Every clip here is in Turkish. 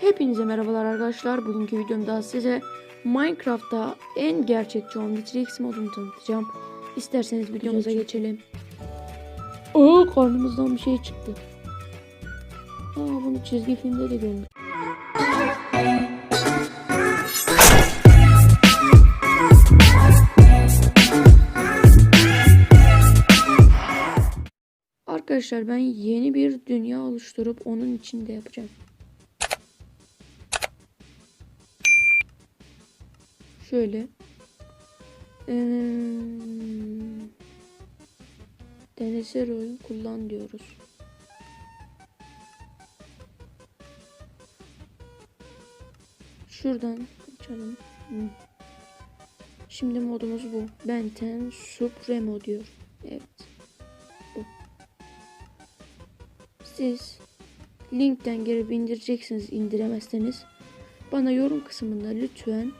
Hepinize merhabalar arkadaşlar. Bugünkü videomda size Minecraft'ta en gerçekçi Omnitrix modunu tanıtacağım. İsterseniz videomuza geçelim. Oo karnımızdan bir şey çıktı. Aa bunu çizgi filmde de gördüm. Arkadaşlar ben yeni bir dünya oluşturup onun içinde yapacağım. Şöyle. Ee, deneysel oyun kullan diyoruz. Şuradan açalım. Şimdi modumuz bu. Benten Supremo diyor. Evet. Bu. Siz linkten girip indireceksiniz indiremezseniz. Bana yorum kısmında lütfen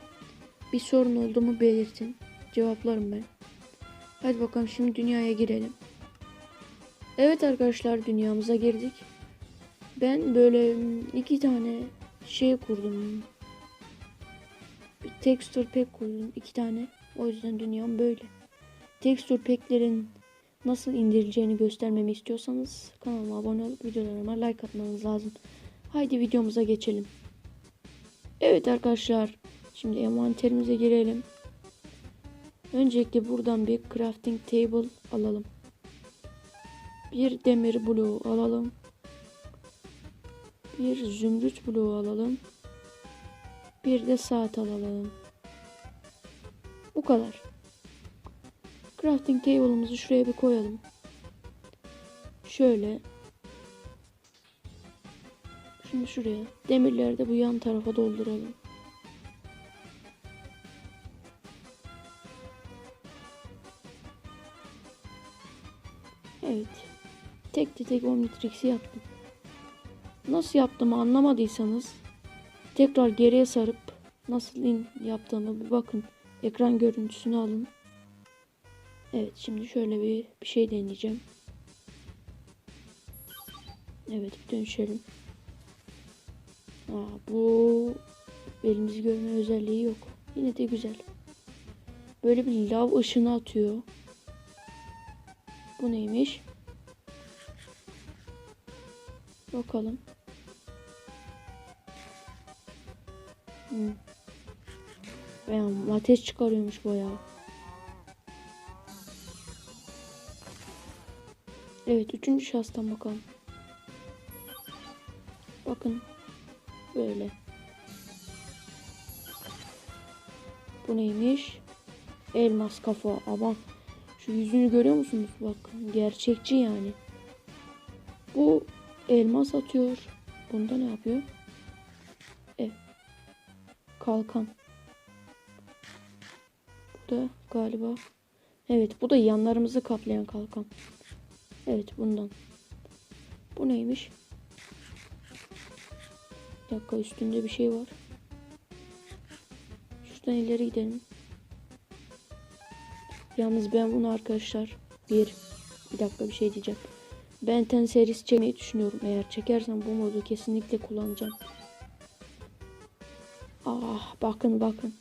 bir sorun oldu mu belirtin. Cevaplarım ben. Hadi bakalım şimdi dünyaya girelim. Evet arkadaşlar dünyamıza girdik. Ben böyle iki tane şey kurdum. Texture pack kurdum. iki tane. O yüzden dünyam böyle. Texture pack'lerin nasıl indirileceğini göstermemi istiyorsanız kanalıma abone olup videolarıma like atmanız lazım. Haydi videomuza geçelim. Evet arkadaşlar. Şimdi envanterimize girelim. Öncelikle buradan bir crafting table alalım. Bir demir bloğu alalım. Bir zümrüt bloğu alalım. Bir de saat alalım. Bu kadar. Crafting table'ımızı şuraya bir koyalım. Şöyle. Şimdi şuraya. Demirleri de bu yan tarafa dolduralım. Evet. Tek de tek Omnitrix'i yaptım. Nasıl yaptığımı anlamadıysanız tekrar geriye sarıp nasıl in yaptığımı bir bakın. Ekran görüntüsünü alın. Evet şimdi şöyle bir, bir şey deneyeceğim. Evet dönüşelim. Aa, bu elimizi görme özelliği yok. Yine de güzel. Böyle bir lav ışını atıyor. Bu neymiş? Bakalım. Hmm. Bayağı ateş çıkarıyormuş bayağı. Evet üçüncü şahıstan bakalım. Bakın. Böyle. Bu neymiş? Elmas kafa. Aman. Şu yüzünü görüyor musunuz? Bak gerçekçi yani. Bu elmas atıyor. Bunda ne yapıyor? Evet. Kalkan. Bu da galiba. Evet bu da yanlarımızı kaplayan kalkan. Evet bundan. Bu neymiş? Bir dakika üstünde bir şey var. Şuradan ileri gidelim. Yalnız ben bunu arkadaşlar bir bir dakika bir şey diyeceğim. Ben ten serisi çekmeyi düşünüyorum. Eğer çekersem bu modu kesinlikle kullanacağım. Ah bakın bakın.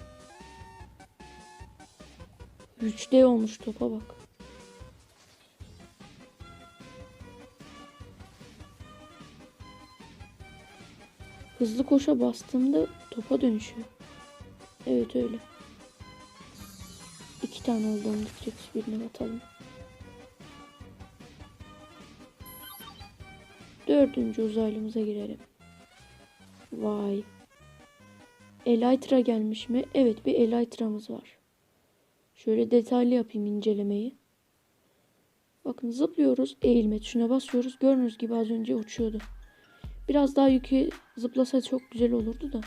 3D olmuş topa bak. Hızlı koşa bastığımda topa dönüşüyor. Evet öyle. İki tane oldu Omnitrix birini atalım. Dördüncü uzaylımıza girelim. Vay. Elytra gelmiş mi? Evet bir Elytra'mız var. Şöyle detaylı yapayım incelemeyi. Bakın zıplıyoruz. Eğilme tuşuna basıyoruz. Gördüğünüz gibi az önce uçuyordu. Biraz daha yükü zıplasa çok güzel olurdu da.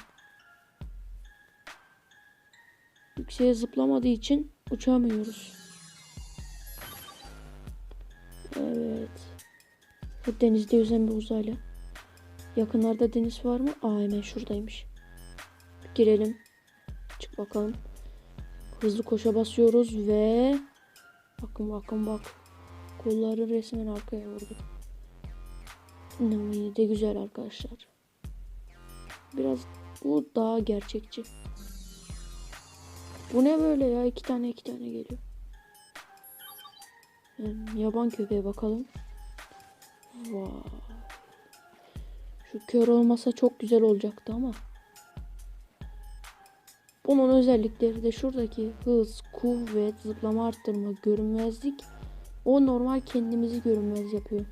Yükseğe zıplamadığı için uçamıyoruz. Evet. Bu denizde yüzen bir uzaylı. Yakınlarda deniz var mı? Aa hemen şuradaymış. Girelim. Çık bakalım. Hızlı koşa basıyoruz ve bakın bakın bak. Kolları resmen arkaya vurdu. Ne de güzel arkadaşlar. Biraz bu daha gerçekçi. Bu ne böyle ya? iki tane iki tane geliyor. Yani yaban köpeğe bakalım. Vay. Şu kör olmasa çok güzel olacaktı ama. Bunun özellikleri de şuradaki hız, kuvvet, zıplama arttırma, görünmezlik. O normal kendimizi görünmez yapıyor.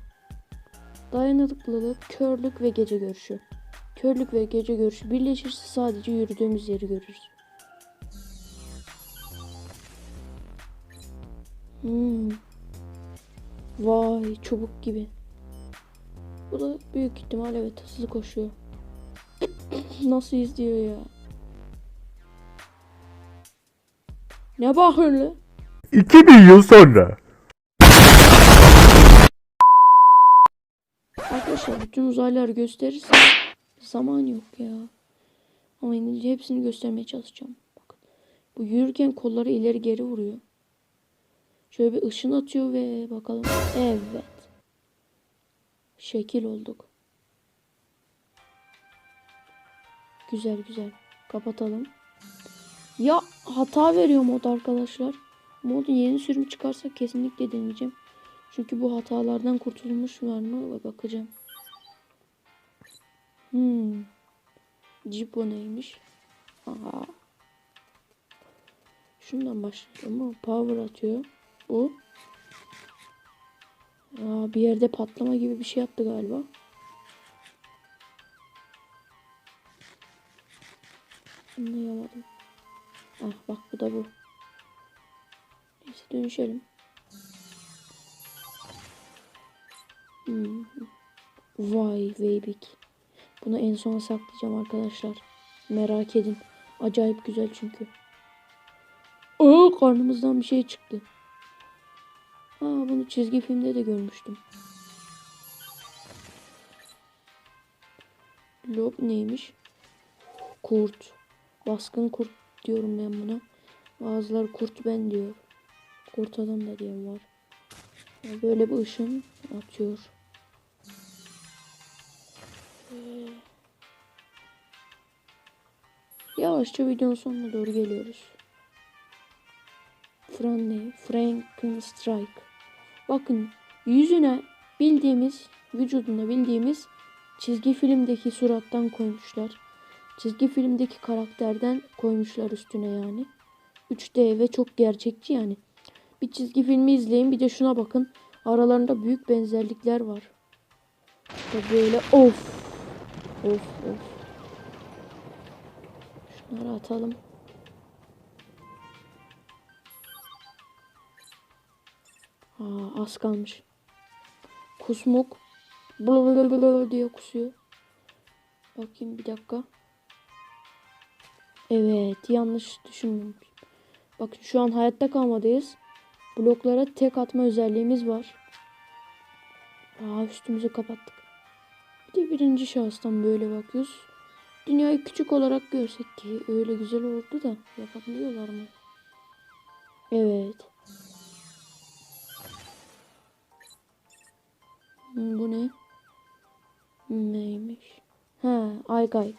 Dayanıklılık, körlük ve gece görüşü. Körlük ve gece görüşü birleşirse sadece yürüdüğümüz yeri görürüz. Hmm. Vay çubuk gibi. Bu da büyük ihtimal evet hızlı koşuyor. Nasıl izliyor ya? Ne bakıyorsun lan? 2000 yıl sonra. Arkadaşlar bütün uzaylıları gösterirsem zaman yok ya. Ama hepsini göstermeye çalışacağım. Bakın. Bu yürürken kolları ileri geri vuruyor. Şöyle bir ışın atıyor ve bakalım. Evet. Şekil olduk. Güzel güzel. Kapatalım. Ya hata veriyor mod arkadaşlar. Modun yeni sürüm çıkarsa kesinlikle deneyeceğim. Çünkü bu hatalardan kurtulmuş var mı? Bakacağım. Hmm. Cipo neymiş? Aha. Şundan başlayalım power atıyor. Bu. Aa, bir yerde patlama gibi bir şey yaptı galiba. Anlayamadım. Ah bak bu da bu. Neyse dönüşelim. Hmm. Vay Weybik. Bunu en sona saklayacağım arkadaşlar. Merak edin. Acayip güzel çünkü. Aa karnımızdan bir şey çıktı. Aa bunu çizgi filmde de görmüştüm. Lob neymiş? Kurt. Baskın kurt diyorum ben buna. Bazıları kurt ben diyor. Kurt adam da diyen var. Böyle bir ışın atıyor. Ee, Yavaşça videonun sonuna doğru geliyoruz. Fran ne? Frankenstrike. Bakın yüzüne bildiğimiz, vücuduna bildiğimiz çizgi filmdeki surattan koymuşlar. Çizgi filmdeki karakterden koymuşlar üstüne yani. 3D ve çok gerçekçi yani. Bir çizgi filmi izleyin bir de şuna bakın. Aralarında büyük benzerlikler var. Böyle of. Of of. Şunları atalım. Aa, az kalmış. Kusmuk. Blablabla diye kusuyor. Bakayım bir dakika. Evet yanlış düşünmemiş. Bakın şu an hayatta kalmadayız. Bloklara tek atma özelliğimiz var. Aa üstümüzü kapattık. Bir de birinci şahıstan böyle bakıyoruz. Dünyayı küçük olarak görsek ki öyle güzel oldu da yapabiliyorlar mı? Evet. Neymiş? Ha, Aygay.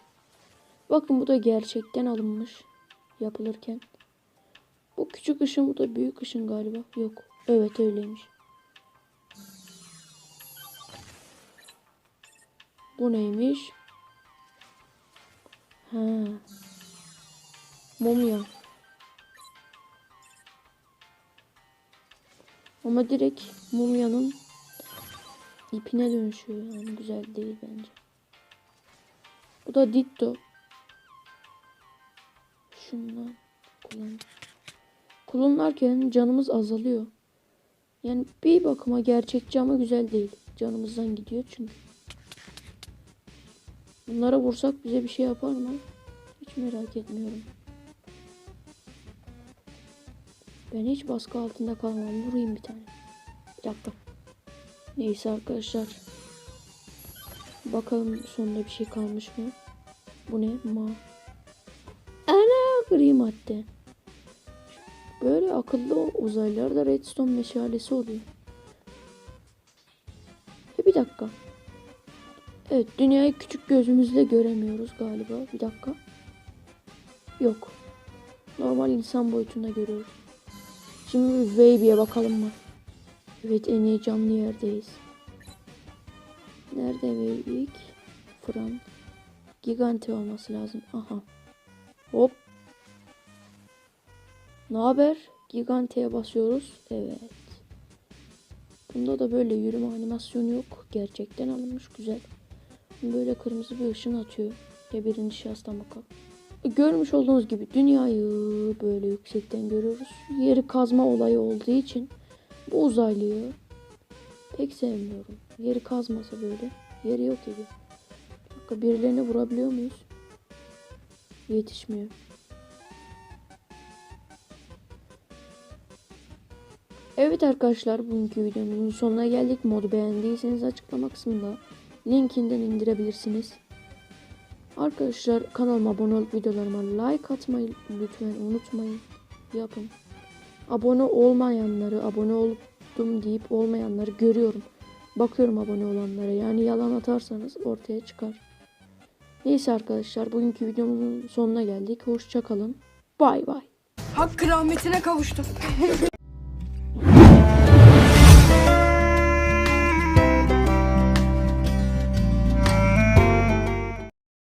Bakın bu da gerçekten alınmış yapılırken. Bu küçük ışın bu da büyük ışın galiba. Yok. Evet öyleymiş. Bu neymiş? Ha. Mumya. Ama direkt mumyanın ipine dönüşüyor. Yani güzel değil bence. Bu da Ditto. Şundan kullan. Kullanırken canımız azalıyor. Yani bir bakıma gerçekçi ama güzel değil. Canımızdan gidiyor çünkü. Bunlara vursak bize bir şey yapar mı? Hiç merak etmiyorum. Ben hiç baskı altında kalmam. Vurayım bir tane. Bir dakika. Neyse arkadaşlar. Bakalım sonunda bir şey kalmış mı? Bu ne? Ma. Ana gri madde. Böyle akıllı uzaylılarda redstone meşalesi oluyor. E bir dakika. Evet dünyayı küçük gözümüzle göremiyoruz galiba. Bir dakika. Yok. Normal insan boyutunda görüyoruz. Şimdi bir Baby'ye bakalım mı? Evet en heyecanlı yerdeyiz. Nerede Baby'ik? Fran. Gigante olması lazım. Aha. Hop. Ne haber? Gigante'ye basıyoruz. Evet. Bunda da böyle yürüme animasyonu yok. Gerçekten alınmış güzel. Böyle kırmızı bir ışın atıyor. Ya birinci şahıstan bakalım. E, Görmüş olduğunuz gibi dünyayı böyle yüksekten görüyoruz. Yeri kazma olayı olduğu için bu uzaylıyı pek sevmiyorum. Yeri kazmasa böyle. Yeri yok gibi. Bir dakika birilerine vurabiliyor muyuz? Yetişmiyor. Evet arkadaşlar bugünkü videomuzun sonuna geldik. Modu beğendiyseniz açıklama kısmında linkinden indirebilirsiniz. Arkadaşlar kanalıma abone olup videolarıma like atmayı lütfen unutmayın. Yapın. Abone olmayanları, abone oldum deyip olmayanları görüyorum. Bakıyorum abone olanlara. Yani yalan atarsanız ortaya çıkar. Neyse arkadaşlar bugünkü videomuzun sonuna geldik. Hoşçakalın. Bay bay. Hakkı rahmetine kavuştum.